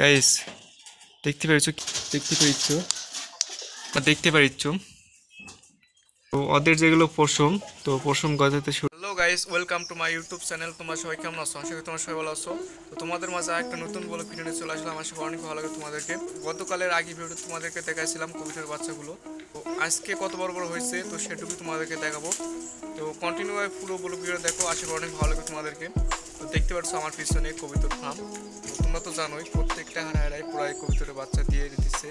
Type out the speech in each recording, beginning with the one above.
Guys দেখতে পারিছ দেখতে পারিছ বা দেখতে পারিছ। তো ওদের যেগুলো পশম তো পশম গজাতে শুরু hello guys welcome to my YouTube channel তোমরা সবাই কেমন আছো? আশা করি তোমরা সবাই ভালো আছো। তো তোমাদের মাঝে একটা নতুন বলে ভিডিও নিয়ে চলে আসলাম। আশা করি অনেক ভালো লাগে তোমাদেরকে। গতকালের আগে ভিডিও তোমাদেরকে দেখাইছিলাম কবিতার বাচ্চাগুলো। তো আজকে কত বড় বড় হয়েছে তো সেটুকু তোমাদেরকে দেখাবো। তো কন্টিনিউ পুরো বলে ভিডিও দেখো। আশা করি অনেক ভালো লাগে তোমাদেরকে। তো দেখতে পাচ্ছ আমার পিছনে কবিতার ফার্ম। তোমরা তো জানোই, প্রত্যেকটা হারায় প্রায় কবিতার বাচ্চা দিয়ে দিতেছে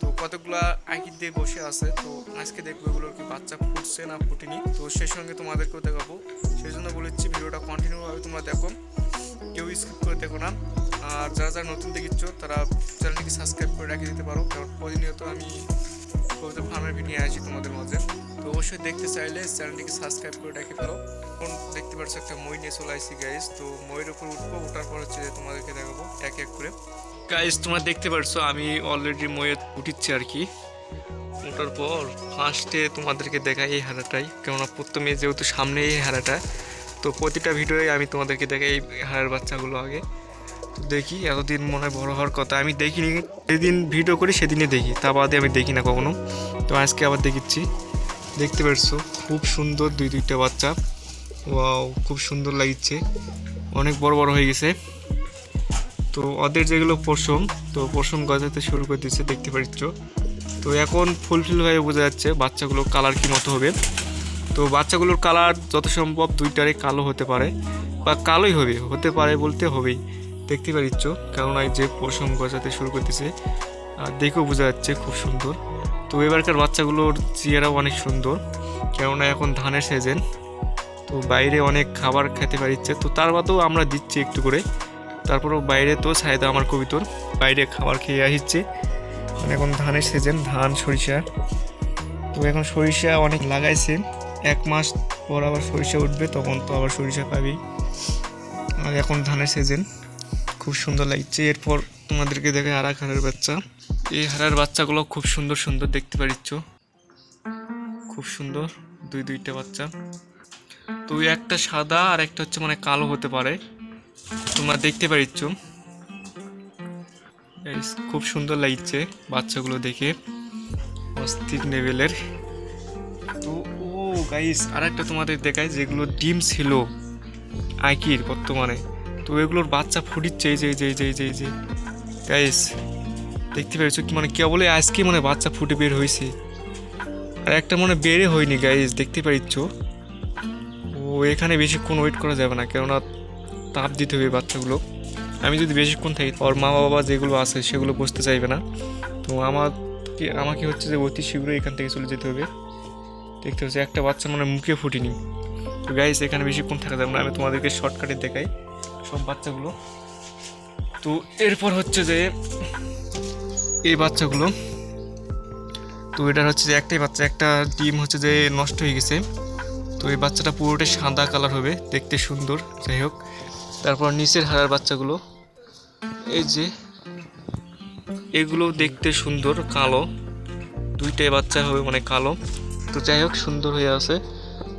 তো কতগুলা আঁকি দিয়ে বসে আছে, তো আজকে দেখব এগুলোর কি বাচ্চা ফুটছে না ফুটেনি। তো সেই সঙ্গে তোমাদেরকেও দেখাবো। সেই জন্য বলেছি ভিডিওটা কন্টিনিউভাবে তোমরা দেখো। কেউ স্কিপ করে দেখো না। আর যারা যারা নতুন দেখিচ্ছ তারা চ্যানেলটিকে সাবস্ক্রাইব করে রেখে দিতে পারো। কারণ প্রতিনিয়ত আমি কবিতা ফার্মের ভিডিও নিয়ে আসি তোমাদের মাঝে। তো অবশ্যই দেখতে চাইলে চ্যানেলটিকে সাবস্ক্রাইব করে রেখে ফেলো। এখন দেখতে পাচ্ছ একটা মই নিয়ে চলে আসছি গাইস তো ময়ের উপর উঠবো, ওঠার পর হচ্ছে তোমাদেরকে দেখাবো এক এক করে। গাইস তোমরা দেখতে পারছ, আমি অলরেডি ময়ে উঠিচ্ছি আর কি। ওঠার পর ফার্স্টে তোমাদেরকে দেখাই এই হারাটাই। কেননা প্রথমে যেহেতু সামনে এই হারাটা, তো প্রতিটা ভিডিওয়ে আমি তোমাদেরকে দেখাই এই হারার বাচ্চাগুলো আগে। দেখি, এতদিন মনে হয় বড় হওয়ার কথা। আমি দেখিনি, যেদিন ভিডিও করি সেদিনই দেখি। তা বাদে আমি দেখি না কখনো। তো আজকে আবার দেখিচ্ছি। দেখতে পারছ, খুব সুন্দর দুই দুইটা বাচ্চা। ওয়াও, খুব সুন্দর লাগছে। অনেক বড় বড় হয়ে গেছে। তো ওদের যেগুলো পশম, তো পশম গজাতে শুরু করে দিচ্ছে দেখতে পাচ্ছ। তো এখন ফুলফিল হয়ে বোঝা যাচ্ছে বাচ্চাগুলোর কালার কি মতো হবে। তো বাচ্চাগুলোর কালার যত সম্ভব দুইটারে কালো হতে পারে। বা কালোই হবে, হতে পারে বলতে হবেই। দেখতে পারিচ্ছ, কেননা এই যে পশম গজাতে শুরু করতেছে আর দেখেও বোঝা যাচ্ছে খুব সুন্দর। তো এবারকার বাচ্চাগুলোর চেহারাও অনেক সুন্দর, কেননা এখন ধানের সিজন তো বাইরে অনেক খাবার খেতে পারিচ্ছে। তো তার বাদেও আমরা দিচ্ছি একটু করে। তারপরেও বাইরে তো চাহিদা আমার কবিতর বাইরে খাবার খেয়ে আসছে। মানে এখন ধানের সিজন ধান, সরিষা। তো এখন সরিষা অনেক লাগাইছে। এক মাস পর আবার সরিষা উঠবে, তখন তো আবার সরিষা পাবি। আর এখন ধানের সিজন খুব সুন্দর লাগছে। এরপর তোমাদেরকে দেখে আর এক বাচ্চা। এই হারার বাচ্চাগুলো খুব সুন্দর সুন্দর দেখতে পারিচ্ছ। খুব সুন্দর, দুই দুইটা বাচ্চা। তো একটা সাদা আর একটা হচ্ছে মানে কালো হতে পারে। তোমরা দেখতে পারিচ্ছ। খুব সুন্দর লাগছে বাচ্চাগুলো দেখে। অস্থির লেভেলের। তো ও গাইস আর একটা তোমাদের দেখায় যেগুলো ডিম ছিল। আইকির বর্তমানে। তো এগুলোর বাচ্চা ফুটিচ্ছে এই যে এই যে এই যে এই যে এই যে গাইস দেখতে পেরেছ কি? মানে কেবলই আজকে মানে বাচ্চা ফুটে বের হয়েছে। আর একটা মনে বেড়ে হয়নি গাইস দেখতে পারিচ্ছ? ও, এখানে বেশিক্ষণ ওয়েট করা যাবে না, কেননা তাপ দিতে হবে বাচ্চাগুলো। আমি যদি বেশিক্ষণ থাকি, ওর মা বাবা যেগুলো আছে, সেগুলো বসতে চাইবে না। তো আমাকে আমাকে হচ্ছে যে অতি শীঘ্রই এখান থেকে চলে যেতে হবে। দেখতে হচ্ছে একটা বাচ্চা মানে মুখে ফুটিনি। তো গাইস এখানে বেশিক্ষণ থাকা যাবে না, আমি তোমাদেরকে শর্টকাটে দেখাই। সব বাচ্চাগুলো। তো এরপর হচ্ছে যে এই বাচ্চাগুলো, তো এটার হচ্ছে যে একটাই বাচ্চা, একটা ডিম হচ্ছে যে নষ্ট হয়ে গেছে। তো এই বাচ্চাটা পুরোটাই সাদা কালার হবে, দেখতে সুন্দর, যাই হোক। তারপর নিচের হারার বাচ্চাগুলো, এই যে, এগুলো দেখতে সুন্দর, কালো। দুইটাই বাচ্চা হবে মানে কালো। তো যাই হোক, সুন্দর হয়ে আছে।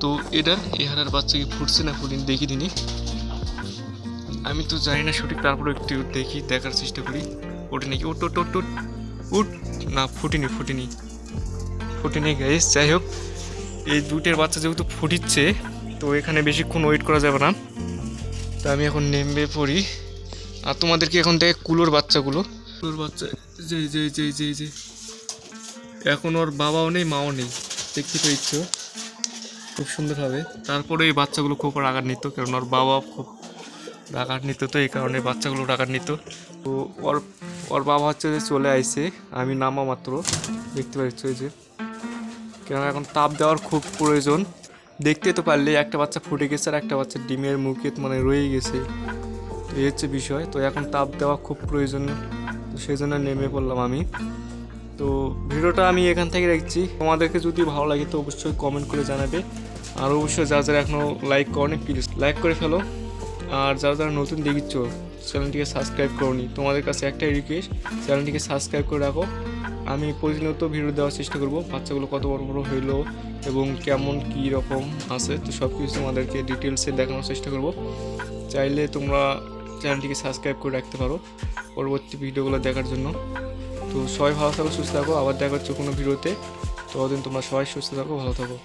তো এটা, এই হারার বাচ্চা কি ফুটছে না ফুটিনি দেখি দিনি আমি তো জানি না সঠিক তারপরে একটু দেখি, দেখার চেষ্টা করি। ওঠে নাকি, উঠ উঠ উঠ উঠ না, ফুটিনি ফুটিনি। ফুটিনি গাইস যাই হোক, এই দুইটার বাচ্চা যেহেতু ফুটিচ্ছে, তো এখানে বেশিক্ষণ ওয়েট করা যাবে না। তো আমি এখন নেমে পড়ি। আর তোমাদেরকে এখন দেখ কুলোর বাচ্চাগুলো। কুলোর বাচ্চা, যে যে যে যে যে। এখন ওর বাবাও নেই, মাও নেই, দেখতে পেয়েছ? খুব সুন্দর হবে তারপরে এই বাচ্চাগুলো খুব রাগার নিত কারণ ওর বাবা খুব রাগার নিত তো এই কারণে বাচ্চাগুলো রাগার নিত তো ওর ওর বাবা হচ্ছে যে চলে আইছে, আমি নামা মাত্র, দেখতে পাচ্ছ যে। কেন এখন তাপ দেওয়ার খুব প্রয়োজন। দেখতে তো পারলে একটা বাচ্চা ফুটে গেছে আর একটা বাচ্চা ডিমের মুখে মানে রয়ে গেছে। এই হচ্ছে বিষয়। তো এখন তাপ দেওয়া খুব প্রয়োজন, তো সেই জন্য নেমে পড়লাম আমি। তো ভিডিওটা আমি এখান থেকে রাখছি। তোমাদেরকে যদি ভালো লাগে তো অবশ্যই কমেন্ট করে জানাবে। আর অবশ্যই যারা যারা এখনও লাইক করনি প্লিজ লাইক করে ফেলো। আর যারা যারা নতুন দেখিচ্ছ চ্যানেলটিকে সাবস্ক্রাইব করনি, তোমাদের কাছে একটাই রিকোয়েস্ট চ্যানেলটিকে সাবস্ক্রাইব করে রাখো। আমি প্রতিনিয়ত ভিডিও দেওয়ার চেষ্টা করব, বাচ্চাগুলো কত বড় বড় হইল এবং কেমন কী রকম আছে, তো সব কিছু তোমাদেরকে ডিটেলসে দেখানোর চেষ্টা করব। চাইলে তোমরা চ্যানেলটিকে সাবস্ক্রাইব করে রাখতে পারো পরবর্তী ভিডিওগুলো দেখার জন্য। তো সবাই ভালো থাকো, সুস্থ থাকো, আবার দেখা হচ্ছে কোনো ভিডিওতে ততদিন তোমরা সবাই সুস্থ থাকো, ভালো থাকো।